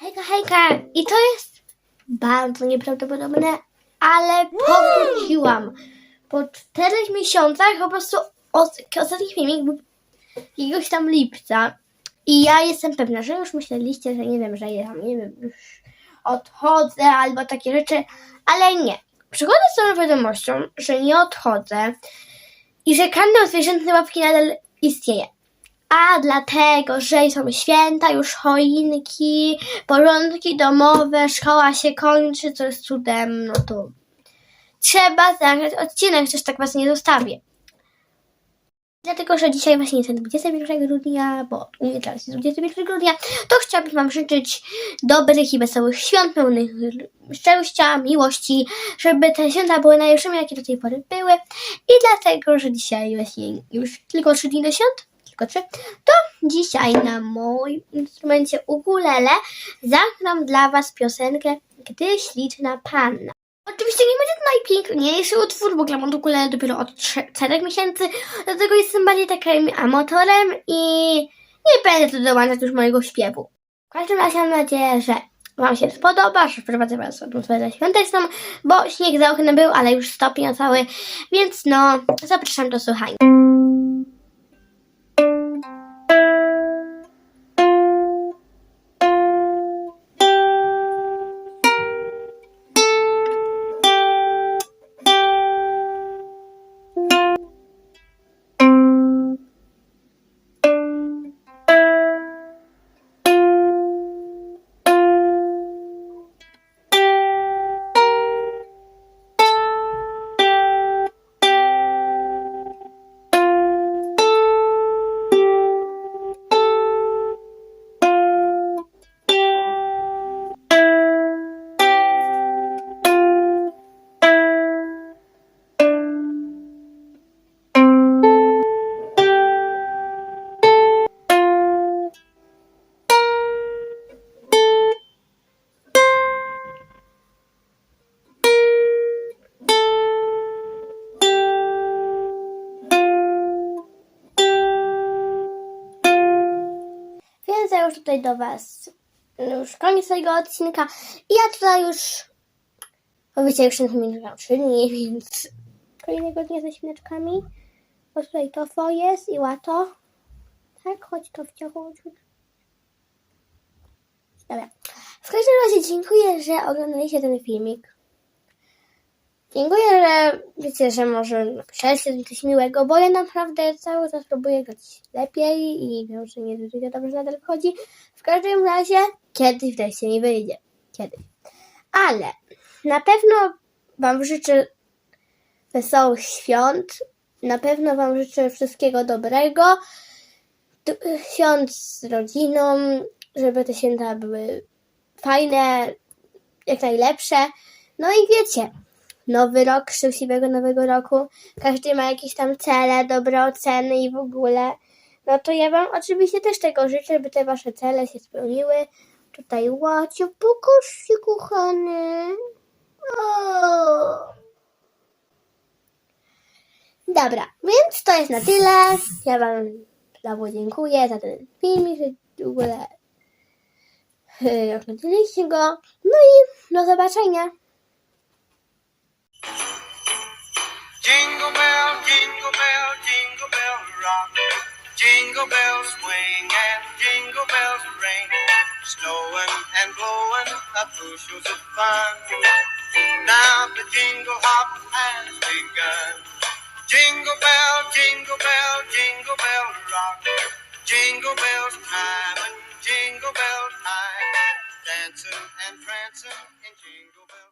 Hejka, hejka! I to jest bardzo nieprawdopodobne, ale powróciłam. Po czterech miesiącach po prostu os- ostatni filmik był jakiegoś tam lipca. I ja jestem pewna, że już myśleliście, że nie wiem, że ja nie wiem, już odchodzę albo takie rzeczy, ale nie. Przychodzę z tą wiadomością, że nie odchodzę i że kanał Zwierzętne Łapki nadal istnieje. A dlatego, że są święta, już choinki, porządki domowe, szkoła się kończy, co jest cudem, no to trzeba zagrać odcinek, coś tak was nie zostawię. Dlatego, że dzisiaj właśnie jest 21 grudnia, bo u mnie teraz jest 21 grudnia, to chciałabym Wam życzyć dobrych i wesołych świąt, pełnych szczęścia, miłości, żeby te święta były najlepszymi, jakie do tej pory były. I dlatego, że dzisiaj właśnie już tylko 3 dni do świąt, 3, to dzisiaj na moim instrumencie ukulele zagram dla Was piosenkę Gdy śliczna panna. Oczywiście nie będzie to najpiękniejszy utwór, bo gram od ukulele dopiero od 4 miesięcy, dlatego jestem bardziej takim amatorem i nie będę tu dołączać już mojego śpiewu. W każdym razie mam nadzieję, że Wam się spodoba, że wprowadzę Was w atmosferę świąteczną, bo śnieg za oknem był, ale już stopniał cały, więc no, zapraszam do słuchania. Już tutaj do Was, no już koniec tego odcinka. I ja tutaj już, powiecie, już trwał 3 dni, więc kolejnego dnia ze świneczkami. Bo tutaj to jest i łato. Tak, chodź to chodź. Dobra. W każdym razie dziękuję, że oglądaliście ten filmik. Dziękuję, wiecie, że może napiszecie coś miłego, bo ja naprawdę cały czas próbuję grać lepiej i wiem, że nie dużo dobrze nadal chodzi. W każdym razie kiedyś wreszcie mi wyjdzie. Kiedyś. Ale na pewno Wam życzę wesołych świąt. Na pewno Wam życzę wszystkiego dobrego. Świąt z rodziną, żeby te święta były fajne, jak najlepsze. No i wiecie, nowy rok, szczęśliwego nowego roku. Każdy ma jakieś tam cele, dobre oceny i w ogóle. No to ja Wam oczywiście też tego życzę, by te Wasze cele się spełniły. Tutaj łacie, pokaż się, kochany. O. Dobra, więc to jest na tyle. Ja Wam znowu dziękuję za ten filmik, że w ogóle oglądaliście go. No i do zobaczenia. Jingle bell, jingle bell, jingle bell rock. Jingle bells swing and jingle bells ring. Snowing and blowing up bushels of fun. Now the jingle hop has begun. Jingle bell, jingle bell, jingle bell rock. Jingle bells time and jingle bell time. Dancing and prancing in jingle bell.